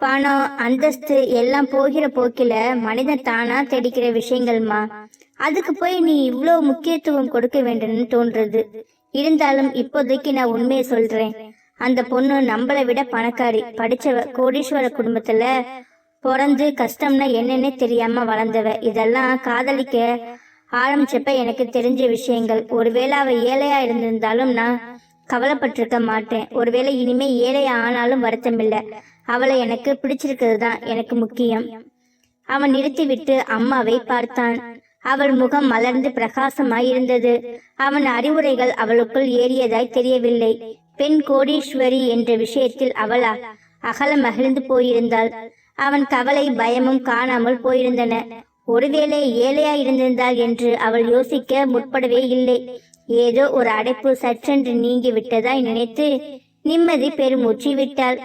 பணம் அந்தஸ்து எல்லாம் போகிற போக்கில மனிதன் தானா தெடிக்கிற விஷயங்கள்மா. அதுக்கு போய் நீ இவ்ளோ முக்கியத்துவம் கொடுக்க வேண்டும்னு தோன்றது. இருந்தாலும் இப்போதைக்கு நான் உண்மையை சொல்றேன். அந்த பொண்ணு நம்மளை விட பணக்காரி படிச்சவ கோடீஸ்வர குடும்பத்துல பிறந்து கஷ்டம்னா என்னன்னே தெரியாம வளர்ந்தவ. இதெல்லாம் காதலிக்க ஆரம்பிச்சப்ப எனக்கு தெரிஞ்ச விஷயங்கள். ஒருவேளை அவ ஏழையா இருந்திருந்தாலும் நான் கவலைப்பட்டிருக்க மாட்டேன். ஒருவேளை இனிமே ஏழையா ஆனாலும் வருத்தம் இல்லை அவளை எனக்கு பிடிச்சிருக்கிறது தான் எனக்கு முக்கியம். அவன் நிறுத்திவிட்டு அம்மாவை பார்த்தான். அவள் முகம் மலர்ந்து பிரகாசமாய் இருந்தது அவன் அறிவுரைகள் அவளுக்குள் ஏறியதாய் தெரியவில்லை. பெண் கோடீஸ்வரி என்ற விஷயத்தில் அவள் அ- அகல மகிழ்ந்து போயிருந்தாள். அவன் கவலை பயமும் காணாமல் போயிருந்தன. ஒருவேளை ஏழையா இருந்திருந்தாள் என்று அவள் யோசிக்க முற்படவே இல்லை. ஏதோ ஒரு அடைப்பு சற்றென்று நீங்கி விட்டதாய் நினைத்து நிம்மதி பெருமூச்சு விட்டாள்.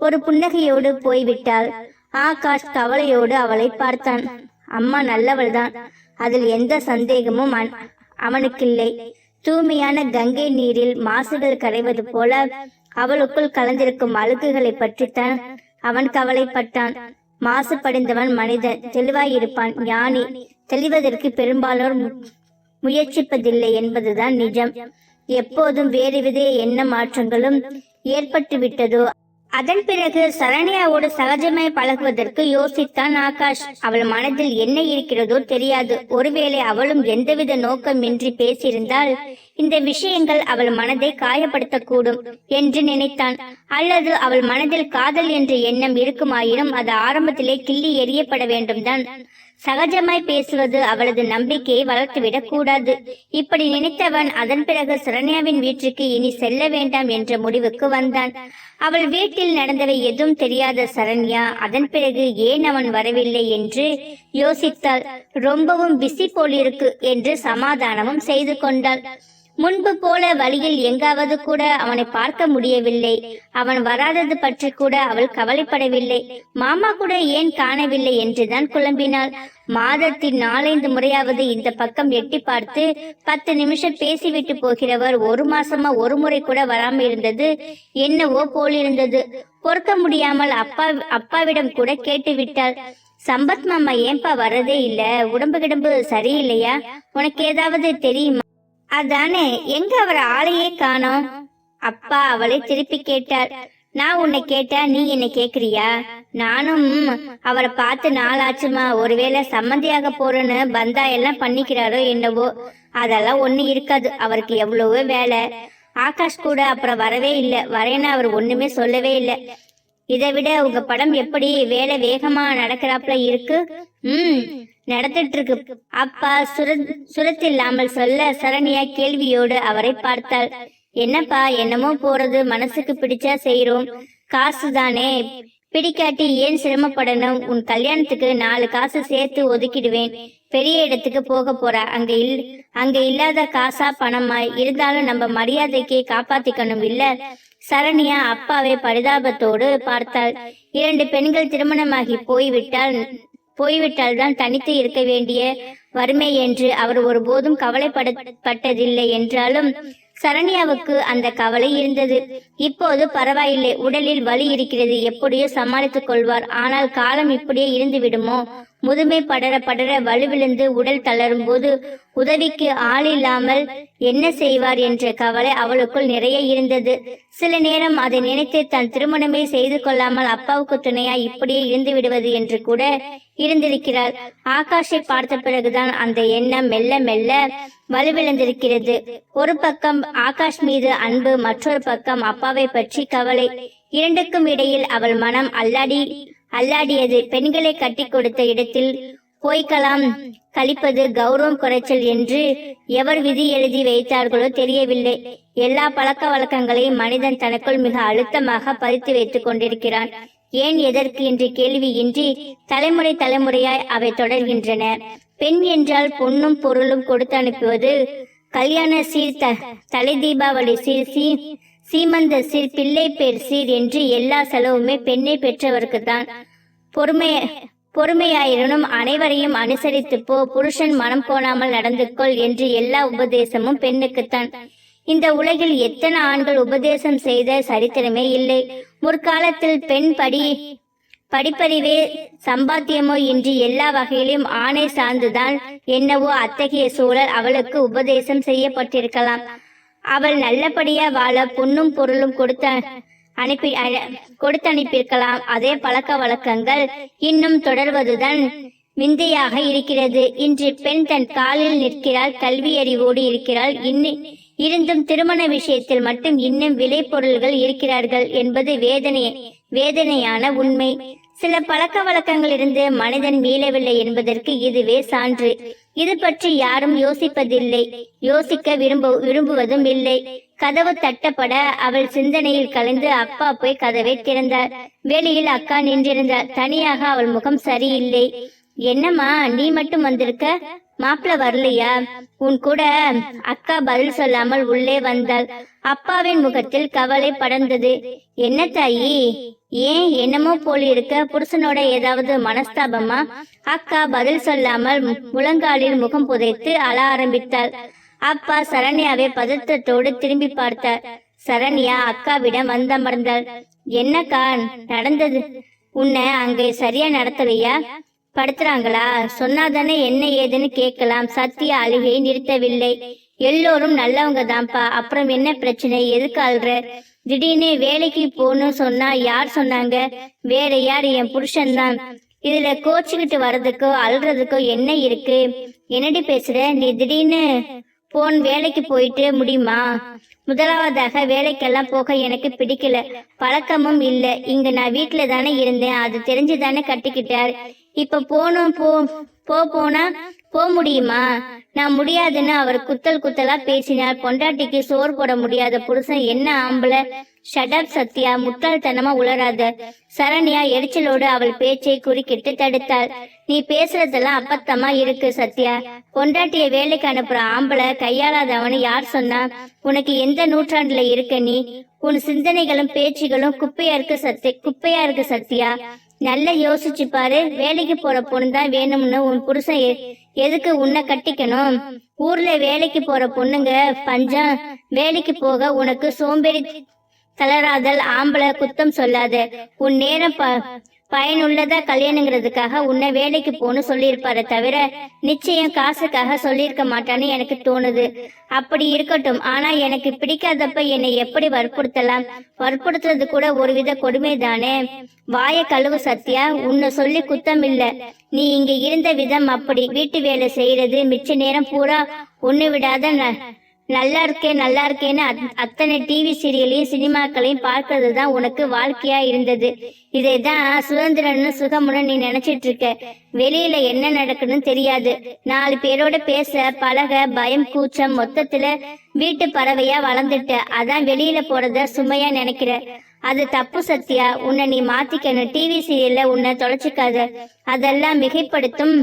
ஒரு புன்னகையோடு போய்விட்டாள். ஆகாஷ் கவலையோடு அவளை பார்த்தான். அம்மா நல்லவள்தான். அதில் எந்த சந்தேகமும் அவன்- அவனுக்கில்லை. தூய்மையான கங்கை நீரில் மாசுகள் கரைவது போல அவளுக்குள் கலந்திருக்கும் அழுக்குகளை பற்றித்தான் அவன் கவலைப்பட்டான். மாசுபடைந்தவன் மனிதன் தெளிவாயிருப்பான். ஞானி தெளிவதற்கு பெரும்பாலோர் மு- முயற்சிப்பதில்லை என்பதுதான் நிஜம். எப்போதும் வேறு விதைய எண்ண மாற்றங்களும் ஏற்பட்டு விட்டதோ அதன் பிறகு சரண்யாவோடு சகஜமாய் பழகுவதற்கு யோசித்தான் ஆகாஷ். அவள் மனதில் என்ன இருக்கிறதோ தெரியாது. ஒருவேளை அவளும் எந்தவித நோக்கமின்றி பேசியிருந்தால் இந்த விஷயங்கள் அவள் மனதை காயப்படுத்தக்கூடும் என்று நினைத்தான். அல்லது அவள் மனதில் காதல் என்ற எண்ணம் இருக்குமாயினும் அது ஆரம்பத்திலே கிள்ளி எறியப்பட வேண்டும் தான் சகஜமாய் பேசுவது அவளது நம்பிக்கையை வளர்த்துவிடக் கூடாது. இப்படி நினைத்தவன் அதன் பிறகு சரண்யாவின் வீட்டுக்கு இனி செல்ல வேண்டாம் என்ற முடிவுக்கு வந்தான். அவள் வீட்டில் நடந்தவை எதுவும் தெரியாத சரண்யா அதன் பிறகு ஏன் அவன் வரவில்லை என்று யோசித்தாள். ரொம்பவும் பிஸி போலிருக்கு என்று சமாதானமும் செய்து கொண்டாள். முன்பு போல வழியில் எங்காவது கூட அவனை பார்க்க முடியவில்லை. அவன் வராதது பற்றி கூட அவள் கவலைப்படவில்லை. மாமா கூட ஏன் காணவில்லை என்றுதான் குழம்பினாள். மாதத்தில் நாலைந்து முறையாவது இந்த பக்கம் எட்டி பார்த்து பத்து நிமிஷம் பேசிவிட்டு போகிறவர் ஒரு மாசமா ஒரு முறை கூட வராம இருந்தது. என்னவோ போலிருந்தது பொறுக்க முடியாமல் அப்பா அப்பாவிடம் கூட கேட்டு விட்டாள். சம்பத் மாமா ஏன்பா வரதே இல்ல. உடம்பு கிடம்பு சரியில்லையா? உனக்கு ஏதாவது தெரியுமா? அதானே எங்க அவர் ஆளையே காணோம்? அப்பா அவளை திருப்பி கேட்டார். நான் உன்னை கேட்டா நீ என்ன கேக்குறியா? நானும் அவரை பார்த்து நாளாச்சுமா ஒருவேளை சம்மந்தியாக போறேன்னு பந்தா எல்லாம் பண்ணிக்கிறாரோ என்னவோ அதெல்லாம் ஒண்ணு இருக்காது அவருக்கு எவ்வளவோ வேலை. ஆகாஷ் கூட அப்புறம் வரவே இல்லை வரேன்னு அவர் ஒண்ணுமே சொல்லவே இல்லை. இதை விட உங்க படம் எப்படி வேலை வேகமா நடக்கிறாப்ல இருக்கு? ம் நடந்துட்டு இருக்கு அப்பா சுர சுரத்தில்லாமல் சொல்ல சரண்யா கேள்வியோடு அவரை பார்த்தாள். என்னப்பா என்னமோ போறது மனசுக்கு பிடிச்சா செய்யறோம் காசு தானே பிடிக்காட்டி ஏன் சிரமப்படணும்? உன் கல்யாணத்துக்கு நாலு காசு சேர்த்து ஒதுக்கிடுவேன். பெரிய இடத்துக்கு போக போறா. அங்க இல் அங்க இல்லாத காசா பணமாய் இருந்தாலும் நம்ம மரியாதைக்கு காப்பாத்திக்கணும் இல்ல? சரண்யா அப்பாவை பரிதாபத்தோடு பார்த்தாள். இரண்டு பெண்கள் திருமணமாகி போய்விட்டால் போய்விட்டால்தான் தனித்து இருக்க வேண்டிய வறுமை என்று அவர் ஒருபோதும் கவலைப்படப்பட்டதில்லை என்றாலும் சரண்யாவுக்கு அந்த கவலை இருந்தது. இப்போது பரவாயில்லை உடலில் வலி இருக்கிறது எப்படியோ சமாளித்துக் கொள்வார். ஆனால் காலம் இப்படியே இருந்து விடுமோ முதுமை படர படர வலுவிழுந்து உடல் தளரும் போது உதவிக்கு ஆள் இல்லாமல் என்ன செய்வார் என்ற கவலை அவளுக்குள் நிறைய இருந்தது. சில நேரம் அதை நினைத்து தன் திருமணமே செய்து கொள்ளாமல் அப்பாவுக்கு துணையா இப்படியே இருந்து விடுவது என்று கூட இருந்திருக்கிறாள். ஆகாஷை பார்த்த பிறகுதான் அந்த எண்ணம் மெல்ல மெல்ல வலுவிழந்திருக்கிறது. ஒரு பக்கம் ஆகாஷ் மீது அன்பு மற்றொரு பக்கம் அப்பாவை பற்றி கவலை. இரண்டுக்கும் இடையில் அவள் மனம் அல்லாடி அல்லாடியது. பெண்களை கட்டி கொடுத்த இடத்தில் போய்க்கலாம். கழிப்பது கௌரவம் குறைச்சல் என்று எவர் விதி எழுதி வைத்தார்களோ தெரியவில்லை. எல்லா பழக்க வழக்கங்களையும் மனிதன் தனக்குள் மிக அழுத்தமாக பதித்து வைத்துக் கொண்டிருக்கிறான். ஏன் எதற்கு என்ற கேள்வியின்றி தலைமுறை தலைமுறையாய் அவை தொடர்கின்றன. பெண் என்றால் பொன்னும் பொருளும் கொடுத்து அனுப்புவது கல்யாண சீர் த தலை தீபாவளி சீர் சீ சீமந்த சீர் பிள்ளை பேர் சீர் என்று எல்லா செலவுமே பெண்ணை பெற்றவருக்கு தான் பொறுமை பொறுமையாயிரனும் அனைவரையும் அனுசரித்து போ புருஷன் மனம் போனாமல் நடந்து கொள் என்று எல்லா உபதேசமும் பெண்ணுக்குத்தான். இந்த உலகில் எத்தனை ஆண்கள் உபதேசம் செய்த சரித்திரமே இல்லை. முற்காலத்தில் பெண் படி படிப்பறிவே சம்பாத்தியமோ இன்றி எல்லா வகையிலும் ஆணை சார்ந்துதான் என்னவோ அத்தகைய சூழல் அவளுக்கு உபதேசம் செய்யப்பட்டிருக்கலாம். அவள் நல்லபடியா வாழ பொன்னும் பொருளும் கொடுத்த அனுப்பி அ- கொடுத்து அனுப்பியிருக்கலாம் அதே பழக்க வழக்கங்கள் இன்னும் தொடர்வதுதான் விந்தையாக இருக்கிறது. இன்று பெண் தன் காலில் நிற்கிறாள் கல்வி அறிவோடு இருக்கிறாள். இன்னும் இருந்தும் திருமண விஷயத்தில் மட்டும் இன்னும் விலை பொருள்கள் இருக்கிறார்கள் என்பது வேதனை வேதனையான உண்மை. சில பழக்க வழக்கங்கள் இருந்து மனிதன் மீளவில்லை என்பதற்கு இதுவே சான்று. இது பற்றி யாரும் யோசிப்பதில்லை. யோசிக்க விரும்ப விரும்புவதும் இல்லை. கதவு தட்டப்பட அவள் சிந்தனையில் கலைந்து அப்பா போய் கதவை திறந்தார். வெளியில் அக்கா நின்றிருந்தார். தனியாக அவள் முகம் சரியில்லை. என்னம்மா நீ மட்டும் வந்திருக்க? மாப்பிள்ள வரலையா? உன் கூட அக்கா பதில் சொல்லாமல் உள்ளே வந்தாள். அப்பாவின் முகத்தில் கவலை படர்ந்தது. என்ன தாயி? ஏன் என்னமோ போல் இருக்க? புருஷனோட ஏதாவது மனஸ்தாபமா? அக்கா பதில் சொல்லாமல் முழங்காலில் முகம் புதைத்து அழ ஆரம்பித்தாள். அப்பா சரண்யாவை பதற்றத்தோடு திரும்பி பார்த்தார். சரண்யா அக்காவிடம் வந்தமர்ந்தாள். என்னக்கா நடந்தது? உன்னை அங்கே சரியா நடத்தலையா படுத்துறாங்களா? சொன்னாதானே என்ன ஏதுன்னு கேட்கலாம். சத்யா அழுகை நிறுத்தவில்லை. எல்லோரும் நல்லவங்க தான்ப்பா அப்புறம் என்ன பிரச்சனை? எதுக்கு அழுற? திடீர்னு வேலைக்கு போகணும் சொன்னா யார் சொன்னாங்க? வேற யார்? என் புருஷன்தான். இதுல கோச்சுக்கிட்டு வர்றதுக்கோ அழுறதுக்கோ என்ன இருக்கு? என்னடி பேசுற? நீ திடீர்னு போன் வேலைக்கு போயிட்டு முடியுமா? முதலாவதாக வேலைக்கெல்லாம் போக எனக்கு பிடிக்கல. பழக்கமும் இல்ல. இங்க நான் வீட்டுல தானே இருந்தேன். அது தெரிஞ்சுதானே கட்டிக்கிட்டார். இப்ப போனோம் போ போ போனா போக முடியுமா? நான் முடியாதுன்னு அவர் குத்தல் குத்தலா பேசினார். பொண்டாட்டிக்கு சோறு போட முடியாத புருஷன் என்ன ஆம்பளை? Shut up Sathya. முட்டாள்தனமா உளராத சரண்யா எரிச்சலோடு அவள் பேச்சை குறுக்கிட்டு தடுத்தாள். நீ பேசுறதெல்லாம் அப்பத்தமா இருக்கு சத்யா. பொண்டாட்டிய வேலைக்கு அனுப்புற ஆம்பளை கையாளாதவனு யார் சொன்னா? உனக்கு எந்த நூற்றாண்டுல இருக்க நீ? உன் சிந்தனைகளும் பேச்சுகளும் குப்பையா இருக்கு சத்யா குப்பையா இருக்கு சத்யா. நல்லா யோசிச்சு பாரு வேலைக்கு போற பொண்ணு தான் வேணும்னு உன் புருஷன் எ- எதுக்கு உன்னை கட்டிக்கணும்? ஊர்ல வேலைக்கு போற பொண்ணுங்க பஞ்சம் வேலைக்கு போக உனக்கு சோம்பேறி தளராதல் ஆம்பளை குத்தம் சொல்லாத. உன் நேரம் பயனுள்ளதா கல்யாணங்கிறதுக்காக உன்னை வேலைக்கு போன்னு சொல்லியிருப்பாரு தவிர நிச்சயம் காசுக்காக சொல்லியிருக்க மாட்டான்னு எனக்கு தோணுது. அப்படி இருக்கட்டும். ஆனா எனக்கு பிடிக்காதப்ப என்னை எப்படி வற்புறுத்தலாம்? வற்புறுத்துறது கூட ஒருவித கொடுமை தானே வாய கழுவு சத்யா. உன்னை சொல்லி குத்தம் இல்ல. நீ இங்க இருந்த விதம் அப்படி. வீட்டு வேலை செய்யறது மிச்ச நேரம் பூரா ஒண்ணு விடாத நல்லா இருக்கே நல்லா இருக்கேன்னு அத்- அத்தனை டிவி சீரியலையும் சினிமாக்களையும் பார்க்கறது தான் உனக்கு வாழ்க்கையா இருந்தது. இதை தான் சுதந்திரன்னு சுகமுன்னு நீ நினைச்சிட்டு இருக்க வெளியில என்ன நடக்குதுன்னு தெரியாது. நாலு பேரோட பேச பழக பயம் கூச்சம் மொத்தத்துல வீட்டு பறவையா வளர்ந்துட்ட. அதான் வெளியில போறத சுமையா நினைக்கிற. அது தப்பு சத்தியா உன்னை நீ மாத்திக்கணும். டிவி சீரியல்ல உன்னை தொலைச்சிக்காத. அதெல்லாம் மிகைப்படுத்தும்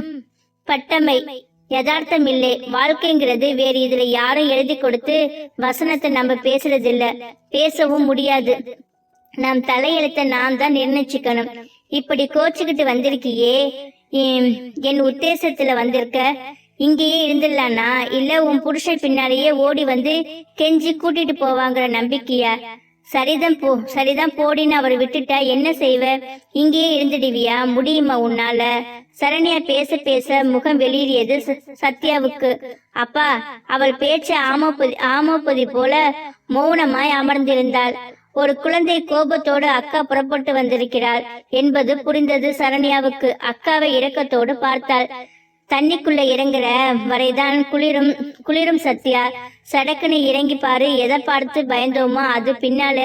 பட்டமை யதார்த்தம் இல்லை வாழ்க்கைங்கிறது வேறு இதுல யாரும் எழுதி கொடுத்து வசனத்தை நம்ம பேசுறது இல்ல பேசவும் முடியாது. நம் தலையெழுத்த நாம் தான் நிர்ணயிச்சுக்கணும். இப்படி கோச்சுக்கிட்டு வந்திருக்கியே. என் என் உத்தேசத்துல வந்திருக்க. இங்கேயே இருந்துடலானா? இல்ல உன் புருஷன் பின்னாலேயே ஓடி வந்து கெஞ்சி கூட்டிட்டு போவாங்கிற நம்பிக்கையா? சரிதான் போ சரிதான் போடின்னு அவர் விட்டுட்டா என்ன செய்வ? இங்கேயே இருந்துடுவியா? முடியுமா உன்னால? சரண்யா பேச பேச முகம் வெளியேறியது ச- சத்யாவுக்கு. அப்பா அவள் பேச்ச ஆமோபதி ஆமோபதி போல மௌனமாய் அமர்ந்திருந்தாள். ஒரு குழந்தை கோபத்தோடு அக்கா புறப்பட்டு வந்திருக்கிறாள் என்பது புரிந்தது சரண்யாவுக்கு. அக்காவை இரக்கத்தோடு பார்த்தாள். தண்ணிக்குள்ள இறங்குற வரைதான் குளிரும் குளிரும் சத்யா. சடக்குன்னு இறங்கி பாரு எதை பார்த்து பயந்தோமோ அது பின்னால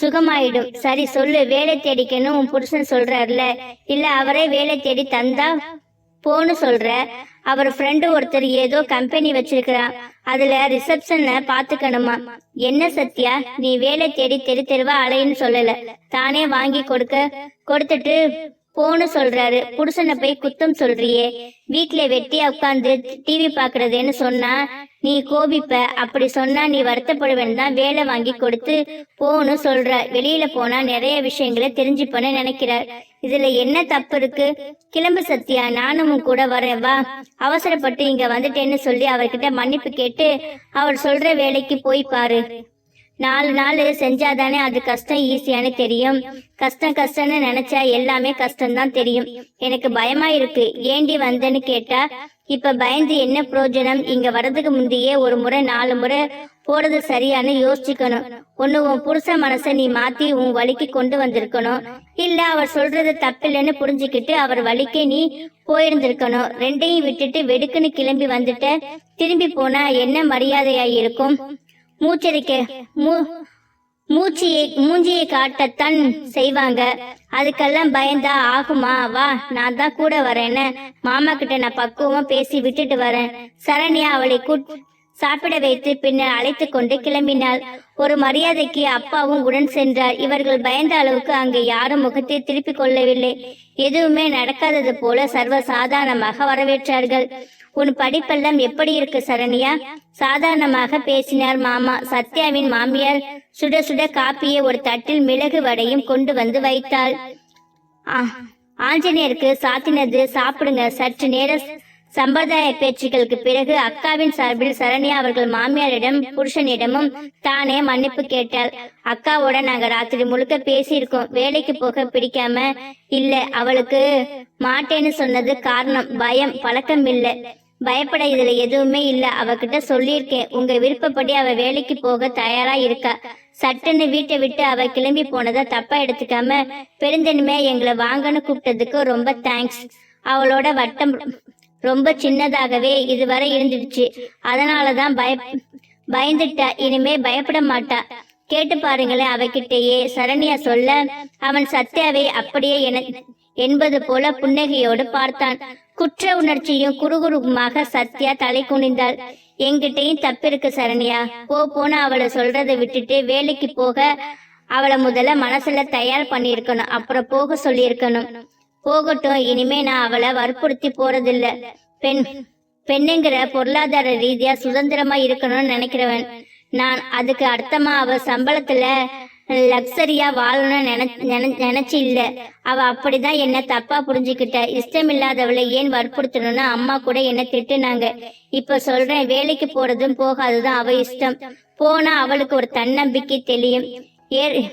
சுகமாயிடும். சரி சொல்லு வேலை தேடிக்கணும் உன் புருஷன் சொல்றாருல. இல்ல அவரே வேலை தேடி தந்தா போன்னு சொல்ற. அவர் ஃப்ரெண்டு ஒருத்தர் ஏதோ கம்பெனி வச்சிருக்கிறான். அதுல ரிசப்ஷன்ல பாத்துக்கணுமா என்ன சத்யா நீ வேலை தேடி தெரு தெருவா அலைன்னு சொல்லல. தானே வாங்கி கொடுக்க கொடுத்துட்டு போன்னு சொல்றாரு. புருஷனை போய் குத்தம் சொல்றியே. வீட்ல வெட்டியா உட்காந்து டிவி பாக்குறதுன்னு சொன்னா நீ கோபிப்ப. அப்படி சொன்னா நீ வருத்தப்படுவேன்னு தான் வேலை வாங்கி கொடுத்து போன்னு சொல்ற. வெளியில போனா நிறைய விஷயங்களை தெரிஞ்சுப்பேன்னு நினைக்கிறார். இதுல என்ன தப்பு இருக்கு? கிளம்பு சத்தியா நானும் கூட வரேன். வா. அவசரப்பட்டு இங்க வந்துட்டேன்னு சொல்லி அவர்கிட்ட மன்னிப்பு கேட்டு அவர் சொல்ற வேலைக்கு போய் பாரு. நாலு நாள் செஞ்சாதானே அது கஷ்டம் ஈஸியானு தெரியும். கஷ்டம் கஷ்டம்னு நினைச்சா எல்லாமே கஷ்டம்தான் தெரியும். எனக்கு பயமா இருக்கு. ஏண்டி வந்தேன்னு கேட்டா இப்ப பயந்து என்ன பிரயோஜனம் இங்க வர்றதுக்கு முந்தையே ஒரு முறை நாலு முறை போறது சரியானு யோசிச்சுக்கணும். ஒண்ணு உன் புருஷ மனச நீ மாத்தி உன் வழிக்கு கொண்டு வந்திருக்கணும். இல்ல அவர் சொல்றது தப்பில்லைன்னு புரிஞ்சுக்கிட்டு அவர் வழிக்கே நீ போயிருந்திருக்கணும். ரெண்டையும் விட்டுட்டு வெடுக்குன்னு கிளம்பி வந்துட்ட திரும்பி போனா என்ன மரியாதையா இருக்கும் மூச்சரிக்க மூ மூச்சியை மூஞ்சியை காட்டத்தான் செய்வாங்க. அதுக்கெல்லாம் பயந்தா ஆகுமா வா நான் தான் கூட வரேன்னு மாமா கிட்ட நான் பக்குவமா பேசி விட்டுட்டு வரேன். சரண்யா அவளை கூட் சாப்பிட வைத்து பின்னர் அழைத்து கொண்டு கிளம்பினாள். ஒரு மரியாதைக்கு அப்பாவும் உடன் சென்றார். இவர்கள் பயந்த அளவுக்கு அங்கே யாரும் முகத்தை திருப்பிக் கொள்ளவில்லை. எதுவுமே நடக்காதது போல சர்வ சாதாரணமாக வரவேற்றார்கள். உன் படிப்பெல்லாம் எப்படி இருக்கு சரண்யா? சாதாரணமாக பேசினார் மாமா. சத்யாவின் மாமியார் சுட சுட காப்பியை ஒரு தட்டில் மிளகு வடையும் கொண்டு வந்து வைத்தாள். ஆஞ்சநேயருக்கு சாத்தினது சாப்பிடுங்க. சற்று நேர சம்பிரதாய பேச்சுக்களுக்கு பிறகு அக்காவின் சார்பில் சரண்யா அவர்கள் மாமியாரிடம் புருஷனிடமும் தானே மன்னிப்பு கேட்டாள். அக்காவோட நாங்க ராத்திரி முழுக்க பேசியிருக்கோம். வேலைக்கு போக பிடிக்காம இல்ல அவளுக்கு மாட்டேன்னு சொன்னது காரணம் பயம் பழக்கம் இல்லை பயப்பட இதுல எதுவுமே இல்ல. அவகிட்ட சொல்லியிருக்கேன். உங்க விருப்பப்படி அவ வேலைக்கு போக தயாரா இருக்கா? சட்டுன்னு வீட்டை விட்டு அவ கிளம்பி போனதை தப்பா எடுத்துக்காம பெருந்தனிமே எங்களை வாங்கன்னு கூப்பிட்டதுக்கு ரொம்ப தேங்க்ஸ் அவளோட வட்டம் ரொம்ப சின்னதாகவே இதுவரை இருந்துடுச்சு. அதனாலதான் பய பயந்துட்டா. இனிமே பயப்பட மாட்டா. கேட்டு பாருங்களேன் அவகிட்டேயே. சரண்யா சொல்ல அவன் சத்யாவை அப்படியே என என்பது போல புன்னகையோடு பார்த்தான். குற்ற உணர்ச்சியும் குறுகுறுமாக சத்யா தலை குனிந்தாள். எங்கிட்டையும் தப்பிருக்கு சரண்யா. போ போன அவளை சொல்றதை விட்டுட்டு வேலைக்கு போக அவளை முதல்ல மனசுல தயார் பண்ணியிருக்கணும். அப்புறம் போக சொல்லியிருக்கணும். போகட்டும் இனிமே நான் அவளை வற்புறுத்தி போறதில்ல. பெண் பெண்ணுங்கிற பொருளாதார ரீதியா சுதந்திரமா இருக்கணும்னு நினைக்கிறவன். நான் அதுக்கு அர்த்தமா அவ சம்பளத்துல லக்ஸரியா வாழணும்னு நினை- நினைச்சு இல்ல அவ அப்படிதான் என்ன தப்பா புரிஞ்சுக்கிட்ட. இஷ்டமில்லாதவளை ஏன் வற்புறுத்தணும்னு அம்மா கூட என்ன திட்டுனாங்க. இப்ப சொல்றேன் வேலைக்கு போறதும் போகாததும் அவ இஷ்டம். போனா அவளுக்கு ஒரு தன்னம்பிக்கை தெரியும் ஏர்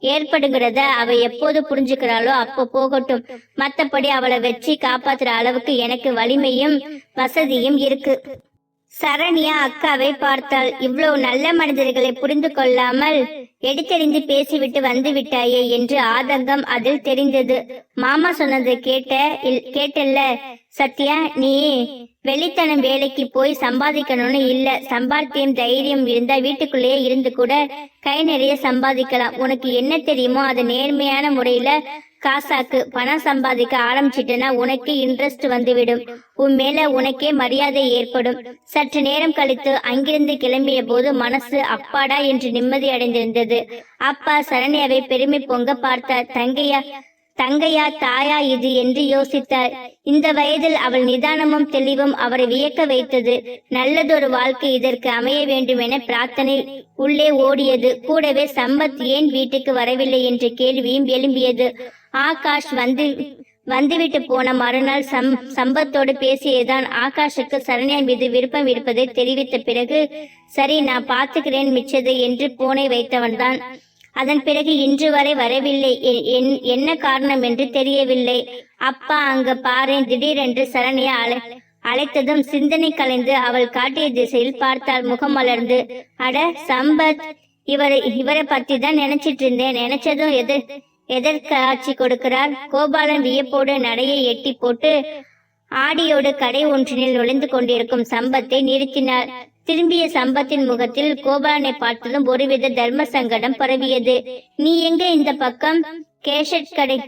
ஏற்படுங்கிறத அவ எப்போது புரிஞ்சுக்கிறாளோ அப்போ போகட்டும். மத்தபடி அவளை வச்சு காப்பாத்துற அளவுக்கு எனக்கு வலிமையும் வசதியும் இருக்கு. சரண்யா அக்காவை பார்த்தாள். இவ்வளவு நல்ல மனிதர்களை புரிந்து கொள்ளாமல் எடுத்தெறிந்து பேசிவிட்டு வந்து விட்டாயே என்று ஆதங்கம் அதில் தெரிந்தது. மாமா சொன்னதை கேட்ட இல்- கேட்டல்ல சத்யா நீ வெளித்தனம் வேலைக்கு போய் சம்பாதிக்கணும்னு இல்ல. சம்பாத்தியம் தைரியம் இருந்தா வீட்டுக்குள்ளேயே இருந்து கூட கை நிறைய சம்பாதிக்கலாம். உனக்கு என்ன தெரியுமோ அது நேர்மையான முறையில காசாக்கு பணம் சம்பாதிக்க ஆரம்பிச்சிட்டனா உனக்கு இன்ட்ரெஸ்ட் வந்துவிடும். உன் மேல உனக்கே மரியாதை ஏற்படும். சற்று நேரம் கழித்து அங்கிருந்து கிளம்பிய போது மனசு அப்பாடா என்று நிம்மதி அடைந்திருந்தது. அப்பா சரண்யாவை பெருமை பொங்க பார்த்தார். தங்கையா தங்கையா தாயா இது என்று யோசித்தார். இந்த வயதில் அவள் நிதானமும் தெளிவும் அவரை வியக்க வைத்தது. நல்லதொரு வாழ்க்கை இதற்கு அமைய வேண்டும் என பிரார்த்தனை உள்ளே ஓடியது. கூடவே சம்பத் ஏன் வீட்டுக்கு வரவில்லை? என்ற கேள்வியும் எழும்பியது. ஆகாஷ் வந்து வந்துவிட்டு போன மறுநாள் சம் சம்பத்தோடு பேசியதுதான். ஆகாஷுக்கு சரண்யா மீது விருப்பம் இருப்பதை தெரிவித்த பிறகு சரி நான் பார்த்துக்கிறேன் மிச்சது என்று போனை வைத்தவன்தான். அதன் பிறகு இன்று வரை வரவில்லை. என்- என்ன காரணம் என்று தெரியவில்லை. அப்பா அங்க பாரேன் திடீரென்று சரண்யா அழை அழைத்ததும் சிந்தனை கலைந்து அவள் காட்டிய திசையில் பார்த்தாள். முகம் மலர்ந்து அட சம்பத் இவரை இவரை பத்தி தான் நினைச்சிட்டு இருந்தேன். நினைச்சதும் எது? எதற்கு ஆட்சி கொடுக்கிறார்? கோபாலன் வியப்போடு நடையை எட்டி போட்டு ஆடியோடு கடை ஒன்றினில் நுழைந்து கொண்டிருக்கும் சம்பத்தை நிறுத்தினார். திரும்பிய சம்பத்தின் முகத்தில் கோபாலனை பார்த்ததும் ஒருவித தர்ம சங்கடம் பரவியது. நீ எங்க இந்த பக்கம்? கேஷட் கடை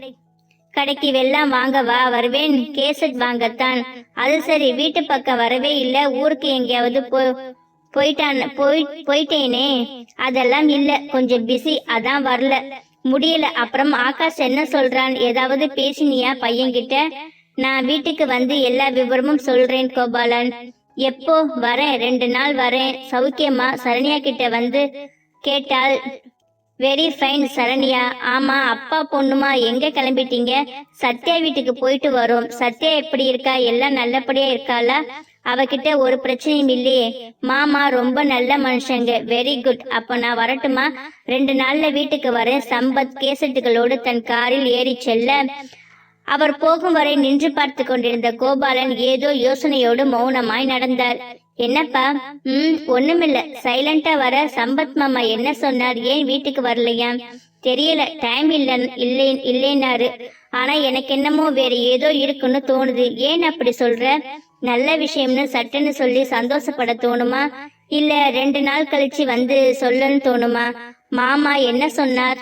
கடைக்கு வெள்ளம் வாங்க வா வருவேன். கேசட் வாங்கத்தான். அது சரி வீட்டு பக்கம் வரவே இல்ல. ஊருக்கு எங்கேயாவது போ போயிட்டான் போய் போயிட்டேனே. அதெல்லாம் இல்ல. கொஞ்சம் பிஸி அதான் வரல. முடியல. அப்புறம் ஆகாஷ் என்ன சொல்றான்? ஏதாவது பேசினியா பையன்கிட்ட? நான் வீட்டுக்கு வந்து எல்லா விவரமும் சொல்றேன் கோபாலன். எப்போ? வரேன். ரெண்டு நாள் வரேன். சௌக்கியமா சரண்யா கிட்ட வந்து கேட்டால் வெரி ஃபைன் சரண்யா. ஆமா அப்பா பொண்ணுமா எங்க கிளம்பிட்டீங்க? சத்யா வீட்டுக்கு போயிட்டு வரோம். சத்யா எப்படி இருக்கா? எல்லாம் நல்லபடியா இருக்காளா? அவகிட்ட ஒரு பிரச்சனையும் இல்லையே. மாமா ரொம்ப நல்ல மனுஷங்க. வெரி குட் அப்ப நான் வரட்டுமா? ரெண்டு நாள்ல வீட்டுக்கு வரேன். சம்பத் கேசட்டுகளோடு தன் காரில் ஏறி செல்ல அவர் போகும் வரை நின்று பார்த்து கொண்டிருந்த கோபாலன் ஏதோ யோசனையோடு மௌனமாய் நடந்தார் என்னப்பா? ம் ஒண்ணுமில்ல. சைலண்டா வர சம்பத் மாமா என்ன சொன்னார்? ஏன் வீட்டுக்கு வரலையா? தெரியல. டைம் இல்ல இல்லை இல்லைன்னாரு. ஆனா எனக்கு என்னமோ வேற ஏதோ இருக்குன்னு தோணுது. ஏன் அப்படி சொல்ற? நல்ல விஷயம்னு சட்டுன்னு சொல்லி சந்தோஷப்பட தோணுமா? இல்ல ரெண்டு நாள் கழிச்சு வந்து சொல்லன்னு தோணுமா? மாமா என்ன சொன்னார்?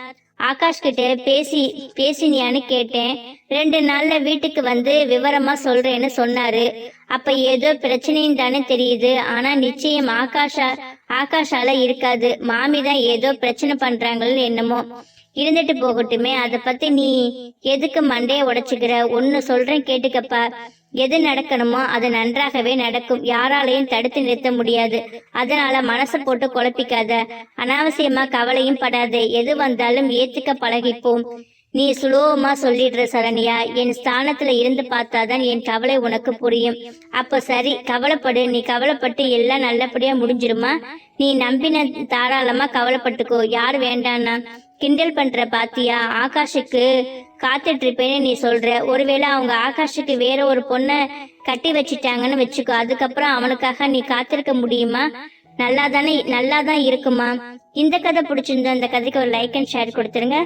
ஆகாஷ் கிட்ட பேசி பேசினியான்னு கேட்டேன். ரெண்டு நாள்ல வீட்டுக்கு வந்து விவரமா சொல்றேன்னு சொன்னாரு. அப்ப ஏதோ பிரச்சனையும் தானே தெரியுது. ஆனா நிச்சயம் ஆகாஷா ஆகாஷால இருக்காது. மாமி தான் ஏதோ பிரச்சனை பண்றாங்கன்னு என்னமோ. இருந்துட்டு போகட்டுமே. அத பத்தி நீ எதுக்கு மண்டைய உடைச்சுக்கிற? ஒன்னு சொல்றேன் கேட்டுக்கப்பா. எது நடக்கணுமோ அது நன்றாகவே நடக்கும். யாராலையும் தடுத்து நிறுத்த முடியாது. அதனால மனசை போட்டு குழப்பிக்காத. அனாவசியமா கவலையும் படாத. எது வந்தாலும் ஏத்துக்க பழகிப்போம். நீ சுலோகமா சொல்லிடுற சரண்யா என் ஸ்தானத்துல இருந்து பார்த்தாதான் என் கவலை உனக்கு புரியும். அப்ப சரி கவலைப்படு. நீ கவலைப்பட்டு எல்லாம் நல்லபடியா முடிஞ்சிருமா? நீ நம்பின தாராளமா கவலைப்பட்டுக்கோ. யார் வேண்டான்னா? கிண்டல் பண்ற பாத்தியா? ஆகாஷுக்கு காத்துட்டு இருப்பேன்னு நீ சொல்ற. ஒருவேளை அவங்க ஆகாஷுக்கு வேற ஒரு பொண்ணை கட்டி வச்சிட்டாங்கன்னு வச்சுக்கோ. அதுக்கப்புறம் அவனுக்காக நீ காத்திருக்க முடியுமா? நல்லா தானே நல்லா தான் இருக்குமா? இந்த கதை பிடிச்சிருந்தா இந்த கதைக்கு ஒரு லைக் அண்ட் ஷேர் கொடுத்துருங்க.